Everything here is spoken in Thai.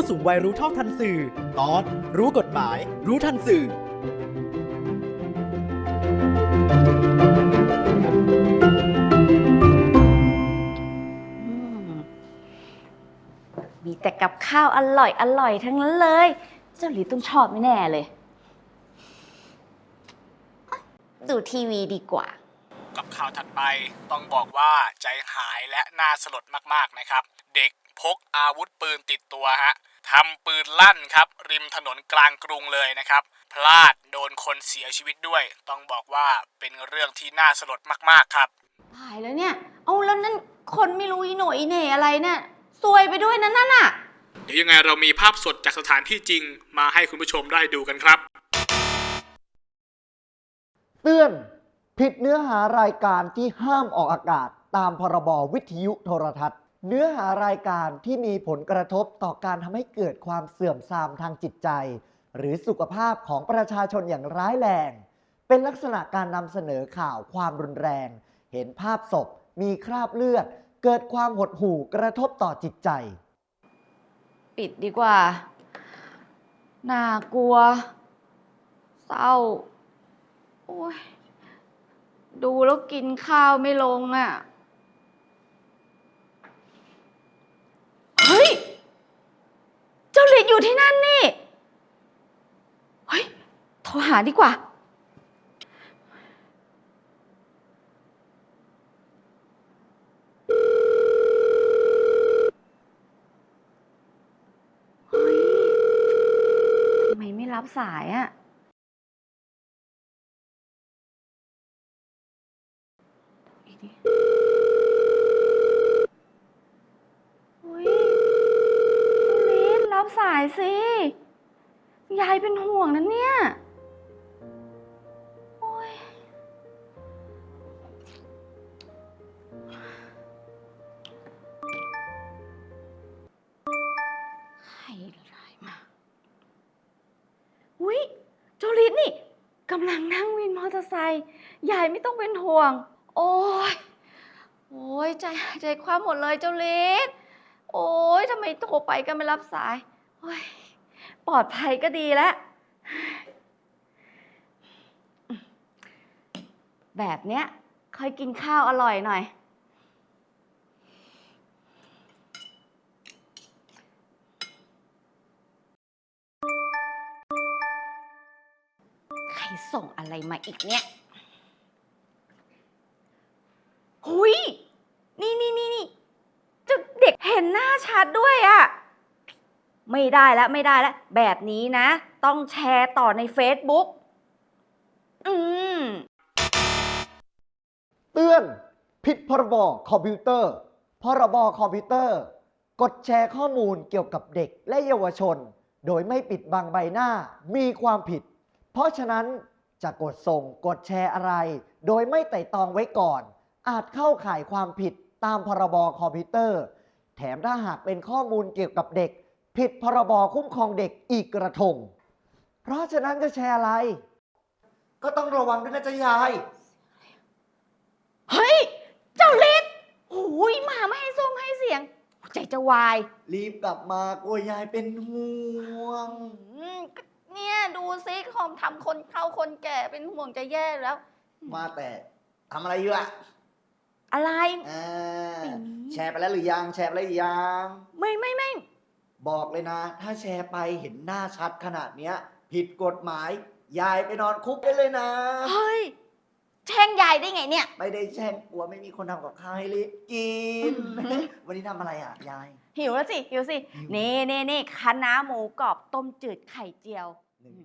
ผู้สูงวัยรู้เท่าทันสื่อ ตอนรู้กฎหมาย รู้ทันสื่ออืมมีแต่กับข้าวอร่อยอร่อยทั้งนั้นเลย เจ้าหลีต้องชอบไม่แน่เลยอะดูทีวีดีกว่า กับข่าวถัดไปต้องบอกว่าใจหายและน่าสลดมากๆนะครับ เด็กพกอาวุธปืนติดตัวฮะ ทำปืนลั่นครับ ริมถนนกลางกรุงเลยนะครับ พลาดโดนคนเสียชีวิตด้วย ต้องบอกว่าเป็นเรื่องที่น่าสลดมากๆครับ ตายแล้วเนี่ย เอาแล้วนั่นคนไม่รู้อีโหน่อีเหน่อะไรเนี่ย ซวยไปด้วยนั่นน่ะ เดี๋ยวยังไงเรามีภาพสดจากสถานที่จริงมาให้คุณผู้ชมได้ดูกันครับ เตือน ผิดเนื้อหารายการที่ห้ามออกอากาศตามพรบวิทยุโทรทัศน์ เนื้อหารายการที่มีผลกระทบต่อการทำให้เกิดความเสื่อมทรามทางจิตใจ หรือสุขภาพของประชาชนอย่างร้ายแรง เป็นลักษณะการนำเสนอข่าวความรุนแรง เห็นภาพศพ มีคราบเลือด เกิดความหดหู่กระทบต่อจิตใจ ปิดดีกว่า น่ากลัว เศร้า โอ้ย ดูแล้วกินข้าวไม่ลงอะ่ะ เฮ้ย เจ้าหลิดอยู่ที่นั่นนี่ เฮ้ย โทรหาดีกว่า เฮ้ย ทำไมไม่รับสายอะอีกดิเฮ้ยลินรับสายสิ ยายเป็นห่วงนะเนี่ย โอ้ย ใครไลน์มา อุ้ยโจลิสนี่กำลังนั่งวินมอเตอร์ไซค์ยายไม่ต้องเป็นห่วง โอ้ย โอ้ยใจใจความหมดเลยเจ้าลิสโอ้ยทำไมโทรไปก็ไม่รับสาย โอ้ยปลอดภัยก็ดีแล้ว แบบเนี้ยค่อยกินข้าวอร่อยหน่อย ใครส่งอะไรมาอีกเนี่ย หุยนี่นี่นี่นี่จะเด็กเห็นหน้าชัดด้วยอะ ไม่ได้แล้วไม่ได้แล้วแบบนี้นะ ต้องแชร์ต่อใน Facebook อืม เตือนผิดพรบคอมพิวเตอร์ พรบคอมพิวเตอร์ กดแชร์ข้อมูลเกี่ยวกับเด็กและเยาวชน โดยไม่ปิดบังใบหน้ามีความผิด เพราะฉะนั้นจะกดส่งกดแชร์อะไร โดยไม่ไต่ตองไว้ก่อน อาจเข้าข่ายความผิดตามพรบคอมพิวเตอร์ แถมถ้าหากเป็นข้อมูลเกี่ยวกับเด็ก ผิดพรบคุ้มครองเด็กอีกกระทง เพราะฉะนั้นจะแชร์อะไร ก็ต้องระวังด้วยนะจ๊ะยาย เฮ้ย เจ้าเล็ดโอ้ยหมาไม่ให้ส้มให้เสียง ใจจะวายรีบกลับมากลัวยายเป็นห่วง อืมก็เนี่ยดูซิคอมทำคนเข้าคนแก่เป็นห่วงจะแย่แล้ว มาแต่ทำอะไรอยู่อะอะไร อ่าอืมแชร์ไปแล้วหรือยัง แชร์ไปแล้วหรือยัง ไม่ไม่ไม่ บอกเลยนะ ถ้าแชร์ไปเห็นหน้าชัดขนาดเนี้ย ผิดกฎหมาย ยายไปนอนคุกได้เลยนะ เฮ้ย แช่งยายได้ไงเนี่ย ไม่ได้แช่งกลัวไม่มีคนทำกับข้าวให้ลิกิน อืม วันนี้ทำอะไรอะ ยาย หิวแล้วสิ หิวสิหิวนี่นี่นี่คะน้าหมูกรอบต้มจืดไข่เจียว หนึ่ง